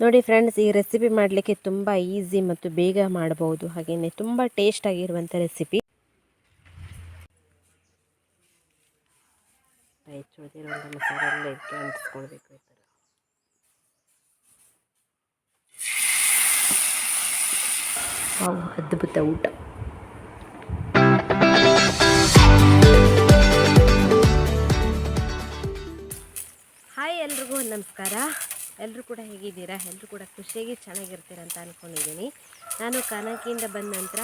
ನೋಡಿ ಫ್ರೆಂಡ್ಸ್ ಈ ರೆಸಿಪಿ ಮಾಡಲಿಕ್ಕೆ ತುಂಬ ಈಸಿ ಮತ್ತು ಬೇಗ ಮಾಡಬಹುದು ಹಾಗೆಯೇ ತುಂಬ ಟೇಸ್ಟ್ ಆಗಿರುವಂಥ ರೆಸಿಪಿ ಎಲ್ಲ ಅದ್ಭುತ ಊಟ. ಹಾಯ್ ಎಲ್ರಿಗೂ, ನಮಸ್ಕಾರ. ಎಲ್ಲರೂ ಕೂಡ ಹೇಗಿದ್ದೀರಾ? ಎಲ್ಲರೂ ಕೂಡ ಖುಷಿಯಾಗಿ ಚೆನ್ನಾಗಿರ್ತೀರ ಅಂತ ಅಂದ್ಕೊಂಡಿದ್ದೀನಿ ನಾನು ಕನಕಿಯಿಂದ ಬಂದ ನಂತರ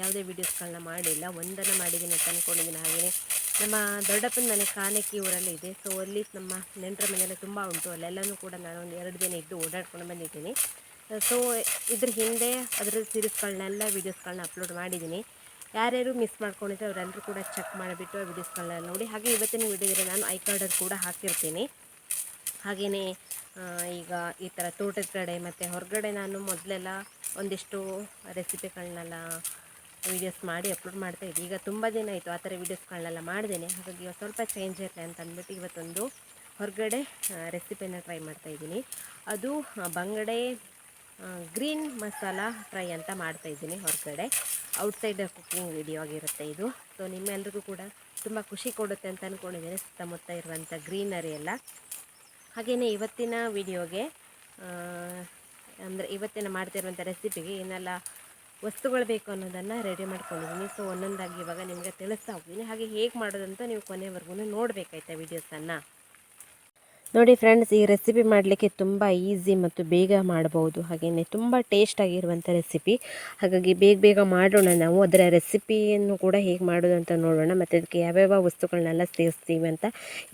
ಯಾವುದೇ ವೀಡಿಯೋಸ್ಗಳನ್ನ ಮಾಡಿಲ್ಲ. ಒಂದನ್ನು ಮಾಡಿದ್ದೀನಿ ಅಂತ ಅಂದ್ಕೊಂಡಿದ್ದೀನಿ ಹಾಗೆಯೇ ನಮ್ಮ ದೊಡ್ಡಪ್ಪನ ಮನೆ ಕಾನಕಿ ಊರಲ್ಲಿ ಇದೆ. ಸೊ ಅಲ್ಲಿ ನಮ್ಮ ನೆಂಟರ ಮನೆಯೆಲ್ಲ ತುಂಬ ಉಂಟು. ಅಲ್ಲೆಲ್ಲನೂ ಕೂಡ ನಾನು ಒಂದು ಎರಡು ದಿನ ಇದ್ದು ಓಡಾಡ್ಕೊಂಡು ಬಂದಿದ್ದೀನಿ. ಸೊ ಇದ್ರ ಹಿಂದೆ ಅದರ ಸೀರೀಸ್ಗಳನ್ನೆಲ್ಲ ವೀಡಿಯೋಸ್ಗಳನ್ನ ಅಪ್ಲೋಡ್ ಮಾಡಿದ್ದೀನಿ. ಯಾರ್ಯಾರು ಮಿಸ್ ಮಾಡ್ಕೊಂಡಿದ್ರೆ ಅವರೆಲ್ಲರೂ ಕೂಡ ಚೆಕ್ ಮಾಡಿಬಿಟ್ಟು ಆ ವೀಡಿಯೋಸ್ಗಳನ್ನ ನೋಡಿ. ಹಾಗೆ ಇವತ್ತಿನ ವೀಡಿಯೋದಲ್ಲಿ ನಾನು ಐ ಕಾರ್ಡರ್ ಕೂಡ ಹಾಕಿರ್ತೀನಿ. ಹಾಗೆಯೇ ಈಗ ಈ ಥರ ತೋಟದ ಕಡೆ ಮತ್ತು ಹೊರಗಡೆ ನಾನು ಮೊದಲೆಲ್ಲ ಒಂದಿಷ್ಟು ರೆಸಿಪಿಗಳನ್ನೆಲ್ಲ ವೀಡಿಯೋಸ್ ಮಾಡಿ ಅಪ್ಲೋಡ್ ಮಾಡ್ತಾ ಇದ್ದೆ. ಈಗ ತುಂಬ ದಿನ ಆಯಿತು ಆ ಥರ ವೀಡಿಯೋಸ್ಗಳನ್ನೆಲ್ಲ ಮಾಡಿದ್ದೇನೆ ಹಾಗಾಗಿ ಸ್ವಲ್ಪ ಚೇಂಜ್ ಇರಲಿ ಅಂತ ಅಂದ್ಬಿಟ್ಟು ಇವತ್ತೊಂದು ಹೊರಗಡೆ ರೆಸಿಪಿನ ಟ್ರೈ ಮಾಡ್ತಾ ಇದ್ದೀನಿ. ಅದು ಬಂಗಡೆ ಗ್ರೀನ್ ಮಸಾಲ ಫ್ರೈ ಅಂತ ಮಾಡ್ತಾ ಇದ್ದೀನಿ ಹೊರಗಡೆ. ಔಟ್ಸೈಡ್ ಕುಕ್ಕಿಂಗ್ ವಿಡಿಯೋ ಆಗಿರುತ್ತೆ ಇದು. ಸೊ ನಿಮ್ಮೆಲ್ರಿಗೂ ಕೂಡ ತುಂಬ ಖುಷಿ ಕೊಡುತ್ತೆ ಅಂತ ಅಂದ್ಕೊಂಡಿದ್ದೀನಿ ಸುತ್ತಮುತ್ತ ಇರುವಂಥ ಗ್ರೀನರಿ ಎಲ್ಲ. ಹಾಗೆಯೇ ಇವತ್ತಿನ ವಿಡಿಯೋಗೆ ಅಂದರೆ ಇವತ್ತಿನ ಮಾಡ್ತಿರುವಂಥ ರೆಸಿಪಿಗೆ ಏನೆಲ್ಲ ವಸ್ತುಗಳು ಬೇಕು ಅನ್ನೋದನ್ನು ರೆಡಿ ಮಾಡ್ಕೊಂಡಿದ್ದೀನಿ. ಸೊ ಒಂದೊಂದಾಗಿ ಇವಾಗ ನಿಮಗೆ ತಿಳಿಸ್ತಾ ಹೋಗ್ತೀನಿ. ಹಾಗೆ ಹೇಗೆ ಮಾಡೋದಂತ ನೀವು ಕೊನೆವರೆಗೂ ನೋಡಬೇಕಾಯ್ತಾ ವೀಡಿಯೋಸನ್ನು ನೋಡಿ ಫ್ರೆಂಡ್ಸ್ ಈ ರೆಸಿಪಿ ಮಾಡಲಿಕ್ಕೆ ತುಂಬ ಈಸಿ ಮತ್ತು ಬೇಗ ಮಾಡಬಹುದು ಹಾಗೆಯೇ ತುಂಬ ಟೇಸ್ಟ್ ಆಗಿರುವಂಥ ರೆಸಿಪಿ ಹಾಗಾಗಿ ಬೇಗ ಬೇಗ ಮಾಡೋಣ ನಾವು. ಅದರ ರೆಸಿಪಿಯನ್ನು ಕೂಡ ಹೇಗೆ ಮಾಡೋದು ಅಂತ ನೋಡೋಣ. ಮತ್ತು ಅದಕ್ಕೆ ಯಾವ್ಯಾವ ವಸ್ತುಗಳನ್ನೆಲ್ಲ ಸೇರಿಸ್ತೀವಿ ಅಂತ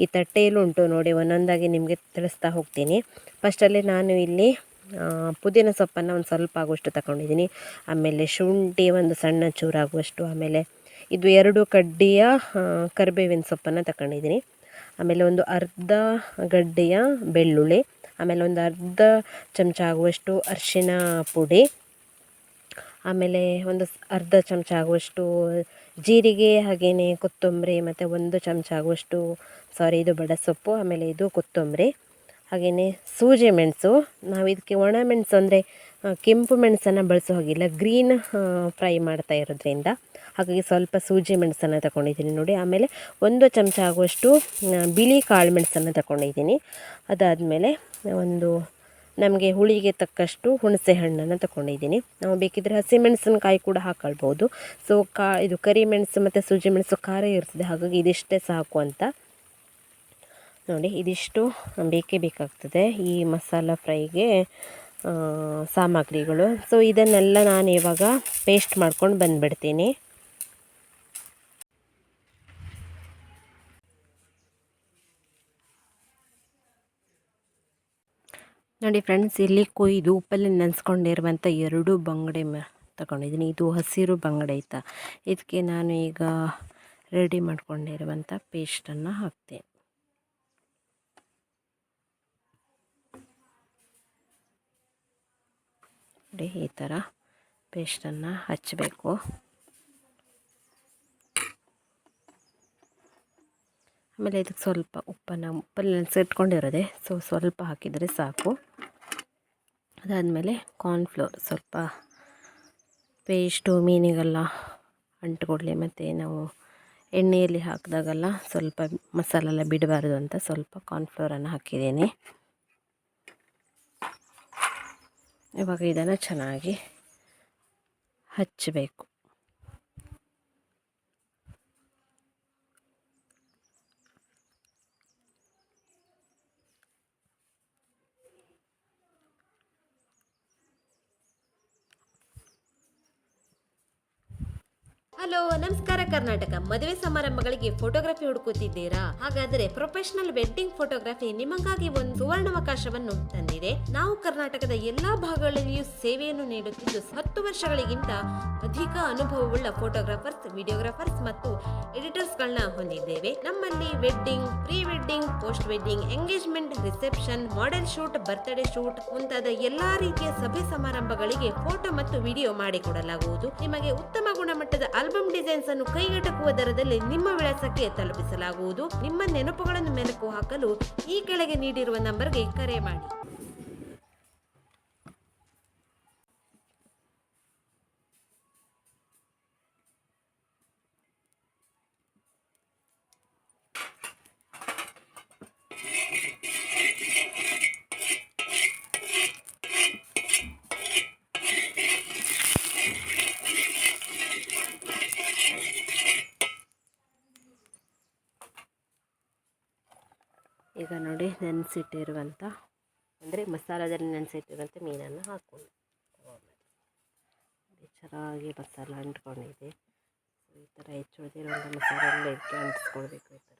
ಈ ತಟ್ಟೆಯಲ್ಲೂ ಉಂಟು ನೋಡಿ, ಒಂದೊಂದಾಗಿ ನಿಮಗೆ ತಿಳಿಸ್ತಾ ಹೋಗ್ತೀನಿ. ಫಸ್ಟಲ್ಲಿ ನಾನು ಇಲ್ಲಿ ಪುದೀನ ಸೊಪ್ಪನ್ನು ಒಂದು ಸ್ವಲ್ಪ ಆಗುವಷ್ಟು ತಗೊಂಡಿದ್ದೀನಿ ಆಮೇಲೆ ಶುಂಠಿ ಒಂದು ಸಣ್ಣ ಚೂರಾಗುವಷ್ಟು. ಆಮೇಲೆ ಇದು ಎರಡು ಕಡ್ಡಿಯ ಕರಿಬೇವಿನ ಸೊಪ್ಪನ್ನು ತಗೊಂಡಿದ್ದೀನಿ ಆಮೇಲೆ ಒಂದು ಅರ್ಧ ಗಡ್ಡೆಯ ಬೆಳ್ಳುಳ್ಳಿ, ಆಮೇಲೆ ಒಂದು ಅರ್ಧ ಚಮಚ ಆಗುವಷ್ಟು ಅರಿಶಿನ ಪುಡಿ, ಆಮೇಲೆ ಒಂದು ಅರ್ಧ ಚಮಚ ಆಗುವಷ್ಟು ಜೀರಿಗೆ ಹಾಗೆಯೇ ಕೊತ್ತಂಬರಿ, ಮತ್ತು ಒಂದು ಚಮಚ ಆಗುವಷ್ಟು ಸಾರಿ ಇದು ಬಡಸೊಪ್ಪು ಆಮೇಲೆ ಇದು ಕೊತ್ತಂಬರಿ ಹಾಗೆಯೇ ಸೂಜಿ ಮೆಣಸು. ನಾವು ಇದಕ್ಕೆ ಒಣ ಮೆಣಸು ಅಂದರೆ ಕೆಂಪು ಮೆಣಸನ್ನು ಬಳಸೋ ಹಾಗಿಲ್ಲ, ಗ್ರೀನ್ ಫ್ರೈ ಮಾಡ್ತಾ ಇರೋದ್ರಿಂದ. ಹಾಗಾಗಿ ಸ್ವಲ್ಪ ಸೂಜಿ ಮೆಣಸನ್ನು ತಗೊಂಡಿದ್ದೀನಿ ನೋಡಿ. ಆಮೇಲೆ ಒಂದು ಚಮಚ ಆಗುವಷ್ಟು ಬಿಳಿ ಕಾಳು ಮೆಣಸನ್ನು ತಗೊಂಡಿದ್ದೀನಿ ಅದಾದಮೇಲೆ ಒಂದು, ನಮಗೆ ಹುಳಿಗೆ ತಕ್ಕಷ್ಟು ಹುಣಸೆ ಹಣ್ಣನ್ನು ತಗೊಂಡಿದ್ದೀನಿ ನಾವು ಬೇಕಿದ್ರೆ ಹಸಿಮೆಣಸಿನಕಾಯಿ ಕೂಡ ಹಾಕೊಳ್ಬೋದು. ಸೊ ಕಾ, ಇದು ಕರಿ ಮೆಣಸು ಮತ್ತು ಸೂಜಿ ಮೆಣಸು ಖಾರ ಇರ್ತದೆ. ಹಾಗಾಗಿ ಇದಿಷ್ಟೇ ಸಾಕು ಅಂತ. ನೋಡಿ, ಇದಿಷ್ಟು ಬೇಕೇ ಬೇಕಾಗ್ತದೆ ಈ ಮಸಾಲ ಫ್ರೈಗೆ. ಸಾಮಗ್ರಿಗಳು. ಸೊ ಇದನ್ನೆಲ್ಲ ನಾನು ಇವಾಗ ಪೇಸ್ಟ್ ಮಾಡ್ಕೊಂಡು ಬಂದುಬಿಡ್ತೀನಿ. ನೋಡಿ ಫ್ರೆಂಡ್ಸ್ ಇಲ್ಲಿ ಕೊಯ್ದು, ಉಪ್ಪಲ್ಲಿ ನೆನೆಸ್ಕೊಂಡಿರುವಂಥ ಎರಡು ಬಂಗಡೆ ಮ, ತಗೊಂಡಿದ್ದೀನಿ. ಇದು ಹಸಿರು ಬಂಗಡೆ ಆಯ್ತಾ. ಇದಕ್ಕೆ ನಾನು ಈಗ ರೆಡಿ ಮಾಡ್ಕೊಂಡಿರುವಂಥ ಪೇಸ್ಟನ್ನು ಹಾಕ್ತೀನಿ ನೋಡಿ ಈ ಥರ ಪೇಸ್ಟನ್ನು ಹಚ್ಚಬೇಕು. ಆಮೇಲೆ ಇದಕ್ಕೆ ಸ್ವಲ್ಪ ಉಪ್ಪನ್ನು, ಉಪ್ಪಲ್ಲಿ ನೆನೆಸಿಟ್ಕೊಂಡಿರೋದೆ ಸೊ ಸ್ವಲ್ಪ ಹಾಕಿದರೆ ಸಾಕು. ಅದಾದಮೇಲೆ ಕಾರ್ನ್ಫ್ಲೋರ್ ಸ್ವಲ್ಪ ಪೇಸ್ಟು, ಮೀನಿಗೆಲ್ಲ ಅಂಟ್ಕೊಡ್ಲಿ, ಮತ್ತು ನಾವು ಎಣ್ಣೆಯಲ್ಲಿ ಹಾಕಿದಾಗೆಲ್ಲ ಸ್ವಲ್ಪ ಮಸಾಲೆಲ್ಲ ಬಿಡಬಾರ್ದು ಅಂತ ಸ್ವಲ್ಪ ಕಾರ್ನ್ಫ್ಲೋರನ್ನು ಹಾಕಿದ್ದೀನಿ. ಇವಾಗ ಇದನ್ನು ಚೆನ್ನಾಗಿ ಹಚ್ಚಬೇಕು. ಹಲೋ, ನಮಸ್ಕಾರ ಕರ್ನಾಟಕ. ಮದುವೆ ಸಮಾರಂಭಗಳಿಗೆ ಫೋಟೋಗ್ರಫಿ ಹುಡುಕುತ್ತಿದ್ದೀರಾ? ಹಾಗಾದರೆ ಪ್ರೊಫೆಷನಲ್ ವೆಡ್ಡಿಂಗ್ ಫೋಟೋಗ್ರಫಿ ನಿಮಗಾಗಿ ಒಂದು ಸುವರ್ಣಾವಕಾಶವನ್ನು ತಂದಿದೆ. ನಾವು ಕರ್ನಾಟಕದ ಎಲ್ಲಾ ಭಾಗಗಳಲ್ಲಿಯೂ ಸೇವೆಯನ್ನು ನೀಡುತ್ತಿದ್ದು, ಹತ್ತು ವರ್ಷಗಳಿಗಿಂತ ಅಧಿಕ ಅನುಭವವುಳ್ಳ ಫೋಟೋಗ್ರಾಫರ್ಸ್ ವಿಡಿಯೋಗ್ರಾಫರ್ಸ್ ಮತ್ತು ಎಡಿಟರ್ಸ್ ಗಳನ್ನ ಹೊಂದಿದ್ದೇವೆ. ನಮ್ಮಲ್ಲಿ wedding pre wedding post wedding engagement reception model shoot birthday shoot ಮುಂತಾದ ಎಲ್ಲಾ ರೀತಿಯ ಸಭೆ ಸಮಾರಂಭಗಳಿಗೆ ಫೋಟೋ ಮತ್ತು ವಿಡಿಯೋ ಮಾಡಿಕೊಡಲಾಗುವುದು. ನಿಮಗೆ ಉತ್ತಮ ಗುಣಮಟ್ಟದ ಆಲ್ಬಮ್ ಡಿಸೈನ್ಸ್ ಅನ್ನು ಕೈಗೆಟಕುವ ದರದಲ್ಲಿ ನಿಮ್ಮ ವಿಳಾಸಕ್ಕೆ ತಲುಪಿಸಲಾಗುವುದು. ನಿಮ್ಮ ನೆನಪುಗಳನ್ನು ಮೆಲುಕು ಹಾಕಲು ಈ ಕೆಳಗೆ ನೀಡಿರುವ ನಂಬರ್ಗೆ ಕರೆ ಮಾಡಿ. ನೆನೆಸಿಟ್ಟಿರುವಂಥ, ಅಂದರೆ ಮಸಾಲದಲ್ಲಿ ನೆನೆಸಿಟ್ಟಿರುವಂಥ ಮೀನನ್ನು. ನೋಡಿ ಚೆನ್ನಾಗಿ ಮಸಾಲ ಅಂಟ್ಕೊಂಡಿದೆ ಈ ಥರ ಹೆಚ್ಚುಳಿದಿರುವಂಥ ಮಸಾಲೆ ಮಸಾಲೆಲ್ಲ ಇದಕ್ಕೆ ಅಂಟಿಸ್ಕೊಳ್ಬೇಕು ಈ ಥರ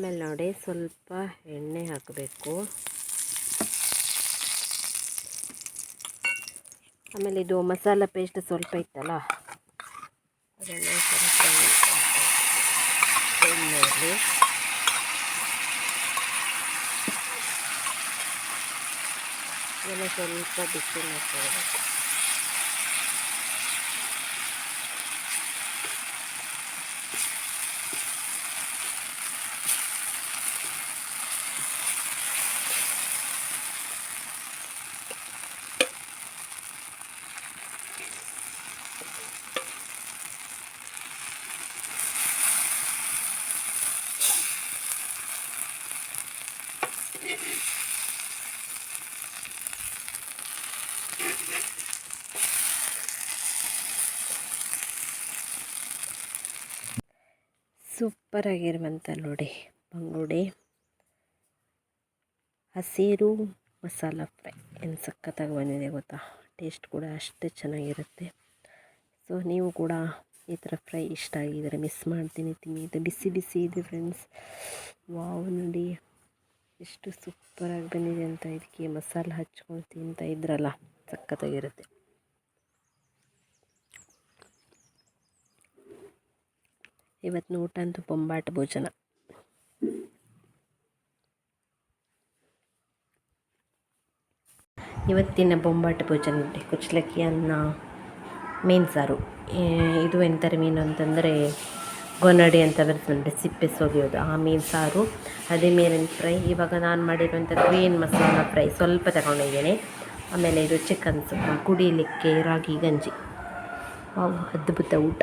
ಆಮೇಲೆ ನೋಡಿ ಸ್ವಲ್ಪ ಎಣ್ಣೆ ಹಾಕಬೇಕು. ಆಮೇಲೆ ಇದು ಮಸಾಲ ಪೇಸ್ಟ್ ಸ್ವಲ್ಪ ಇತ್ತಲ್ಲ, ಅದನ್ನು ಸ್ವಲ್ಪ ಎಣ್ಣೆಯಲ್ಲಿ. ಸ್ವಲ್ಪ ಬಿಸಿ ಮಾಡ್ಕೊಳ್ಬೇಕು. ಸೂಪರಾಗಿರುವಂಥ ನೋಡಿ ಬಂಗುಡೆ, ಹಸಿರು ಮಸಾಲ ಫ್ರೈ. ಏನು ಸಖತ್ತಾಗಿ ಬಂದಿದೆ ಗೊತ್ತಾ? ಟೇಸ್ಟ್ ಕೂಡ ಅಷ್ಟೇ ಚೆನ್ನಾಗಿರುತ್ತೆ. ಸೊ ನೀವು ಕೂಡ ಈ ಥರ ಫ್ರೈ ಇಷ್ಟ ಆಗಿದ್ದರೆ ಮಿಸ್ ಮಾಡ್ತೀನಿ, ತಿನ್ನಿ. ಇದು ಬಿಸಿ ಬಿಸಿ ಇದೆ ಫ್ರೆಂಡ್ಸ್ ವಾವ್ ನೋಡಿ. ಎಷ್ಟು ಸೂಪರಾಗಿ ಬಂದಿದೆ ಅಂತ. ಇದಕ್ಕೆ ಮಸಾಲ ಹಚ್ಕೊಂಡು ತಿಂತ ಇದ್ರಲ್ಲ, ಸಖತ್ತಾಗಿರುತ್ತೆ. ಇವತ್ತಿನ ಊಟ ಅಂತೂ ಬೊಂಬಾಟ ಭೋಜನ. ಇವತ್ತಿನ ಬೊಂಬಾಟ ಭೋಜನ ಕುಚ್ಚಲಕ್ಕಿ ಅನ್ನ, ಮೀನು ಸಾರು. ಇದು ಎಂಥರ ಮೀನು ಅಂತಂದರೆ ಗೊನ್ನಡಿ ಅಂತ ಬರ್ತದೆ ಸಿಪ್ಪೆ ಸೋಗಿಯೋದು. ಆ ಮೀನು ಸಾರು, ಅದೇ ಮೀನಿನ ಫ್ರೈ. ಇವಾಗ ನಾನು ಮಾಡಿರುವಂಥ ಗ್ರೀನ್ ಮಸಾಲ ಫ್ರೈ ಸ್ವಲ್ಪ ತಗೊಂಡಿದ್ದೇನೆ. ಆಮೇಲೆ ಇದು ಚಿಕನ್ ಸುಕ್ಕ ಕುಡಿಲಿಕ್ಕೆ ರಾಗಿ, ಗಂಜಿ. ಅದ್ಭುತ ಊಟ.